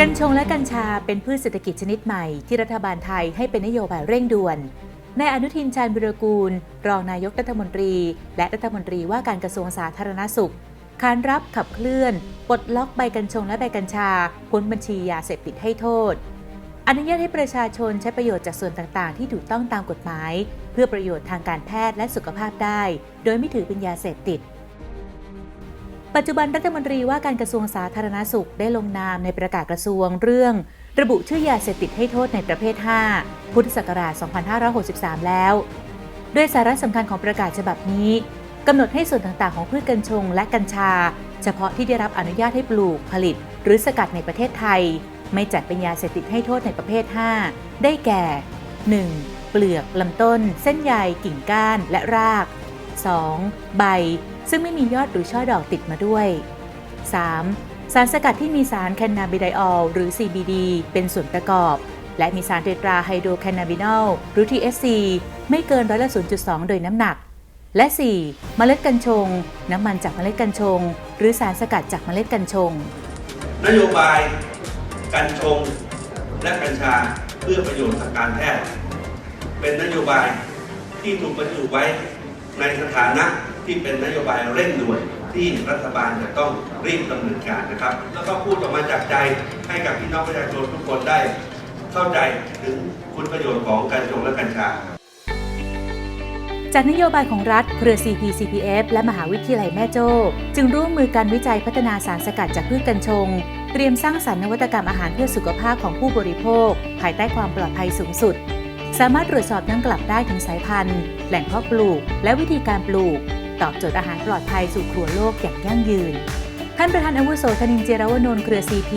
กัญชงและกัญชาเป็นพืชเศรษฐกิจชนิดใหม่ที่รัฐบาลไทยให้เป็นนโยบายเร่งด่วนนายอนุทินชาญวิรกูล รองนายกรัฐมนตรี และรัฐมนตรีว่าการกระทรวงสาธารณสุขขานรับขับเคลื่อนปลดล็อกใบกัญชงและใบกัญชาพ้นบัญชียาเสพติดให้โทษ อนุญาตให้ประชาชนใช้ประโยชน์จากส่วนต่างๆ ที่ถูกต้องตามกฎหมาย เพื่อประโยชน์ทางการแพทย์และสุขภาพได้ โดยไม่ถือเป็นยาเสพติด ปัจจุบันรัฐมนตรีว่าการกระทรวงสาธารณสุขได้ลงนามในประกาศกระทรวงเรื่อง ระบุชื่อยาเสพติดให้โทษในประเภท 5 พุทธศักราช 2563 แล้ว โดยสาระสำคัญของประกาศฉบับนี้กำหนดให้ส่วนต่างๆของพืชกัญชงและกัญชา เฉพาะที่ได้รับอนุญาตให้ปลูกผลิต หรือสกัดในประเทศไทย ไม่จัดเป็นยาเสพติดให้โทษในประเภท 5 ได้แก่ 1. เปลือกลำต้น เส้นใยกิ่งก้านและราก 2. ใบ ซึ่งไม่มียอดหรือช่อดอกติดมาด้วย 3. สารสกัดที่มีสารแคนนาบิไดออลหรือ CBD เป็นส่วนประกอบ และมีสารเตตราไฮโดรแคนนาบินอลหรือ THC ไม่เกินร้อยละ0.2 โดยน้ำหนัก และ 4. เมล็ดกัญชง น้ำมันจากเมล็ดกัญชง หรือสารสกัดจากเมล็ดกัญชง นโยบายกัญชงและกัญชาเพื่อประโยชน์ทางการแพทย์ เป็นนโยบายที่ถูกบรรจุไว้ ในสถานะที่เป็นนโยบายเร่งด่วนที่รัฐบาลจะต้องรีบดำเนินการนะครับ แล้วก็พูดออกมาจากใจให้กับพี่น้องประชาชนทุกคนได้เข้าใจถึงคุณประโยชน์ของกัญชงและกัญชาจากนโยบายของรัฐเครือ CPCPF และมหาวิทยาลัยแม่โจ้ จึงร่วมมือกันวิจัยพัฒนาสารสกัดจากพืชกัญชง เตรียมสร้างสรรค์นวัตกรรมอาหารเพื่อสุขภาพของผู้บริโภค ภายใต้ความปลอดภัยสูงสุด สามารถตรวจสอบย้อนกลับได้ถึงสายพันธุ์ แหล่งเพาะปลูก และวิธีการปลูก ตอบโจทย์อาหารปลอดภัยสู่ครัวโลกอย่างยั่งยืน ท่านประธานอาวุโสธนินเจรวนนท์เครือ CP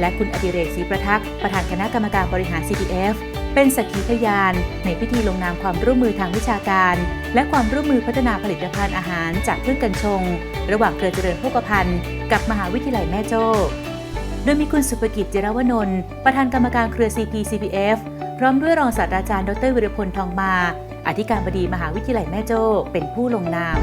และคุณอดิเรกศรีประทักษ์ประธานคณะกรรมการบริหาร CPF เป็นสักขีพยาน ในพิธีลงนามความร่วมมือทางวิชาการ และความร่วมมือพัฒนาผลิตภัณฑ์อาหารจากพืชกัญชง ระหว่างเครือเจริญโภคภัณฑ์กับมหาวิทยาลัยแม่โจ้โดยมีคุณสุภกิจเจรวนนท์ประธานกรรมการเครือ CP CPF พร้อมด้วยรองศาสตราจารย์ ดรวิรพลทองมา อธิการบดีมหาวิทยาลัยแม่โจ้เป็นผู้ลงนาม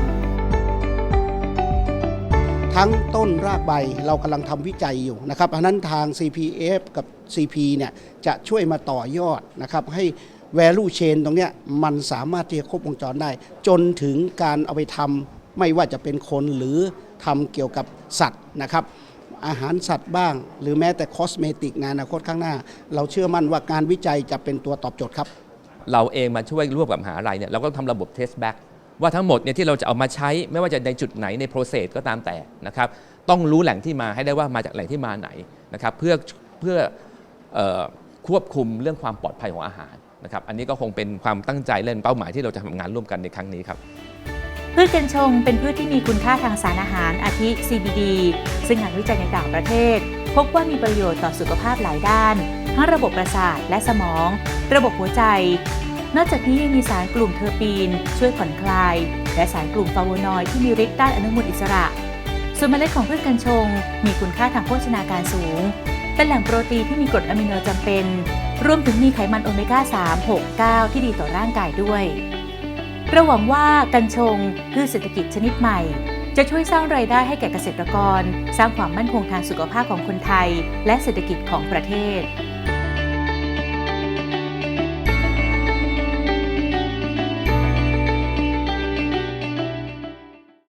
ทั้งต้นรากใบเรากำลังทำวิจัยอยู่นะครับเพราะนั้นทาง CPF กับ CP เนี่ยจะช่วยมาต่อยอดนะครับให้ value chain ตรงเนี้ยมันสามารถที่จะครบวงจรได้ จนถึงการเอาไปทำไม่ว่าจะเป็นคนหรือทำเกี่ยวกับสัตว์นะครับ อาหารสัตว์บ้าง หรือแม้แต่คอสเมติกในอนาคตข้างหน้า เราเชื่อมั่นว่าการวิจัยจะเป็นตัวตอบโจทย์ครับ เราเองมาช่วยร่วมกับมหาลัยเนี่ยเราก็ทำระบบ test back ว่าทั้งหมดเนี่ยที่เราจะเอามาใช้ไม่ว่าจะในจุดไหนใน process ก็ตามแต่นะครับต้องรู้แหล่งที่มาให้ได้ว่ามาจากแหล่งที่มาไหนนะครับเพื่อเพื่ออควบคุมเรื่องความปลอดภัยของอาหารนะครับอันนี้ก็คงเป็นความตั้งใจและเป้าหมายที่เราจะทำงานร่วมกันในครั้งนี้ครับ พืชกัญชงเป็นพืชที่มีคุณค่าทางสารอาหารอาทิ CBD ซึ่งงานวิจัยในต่างประเทศ พบว่ามีประโยชน์ต่อสุขภาพหลายด้าน ทั้งระบบประสาทและสมอง ระบบหัวใจ นอกจากนี้ยังมีสารกลุ่มเทอร์ปีน ช่วยผ่อนคลาย และสารกลุ่มฟลาโวนอยด์ที่มีฤทธิ์ต้านอนุมูลอิสระ ส่วนเมล็ดของพืชกัญชง มีคุณค่าทางโภชนาการสูง เป็นแหล่งโปรตีนที่มีกรดอะมิโนจำเป็น รวมถึงมีไขมันโอเมก้า 3 6 9 ที่ดีต่อร่างกายด้วย เราหวังว่ากัญชงพืชเศรษฐกิจชนิดใหม่ จะช่วยสร้างรายได้ให้แก่เกษตรกร สร้างความมั่นคงทางสุขภาพของคนไทย และเศรษฐกิจของประเทศ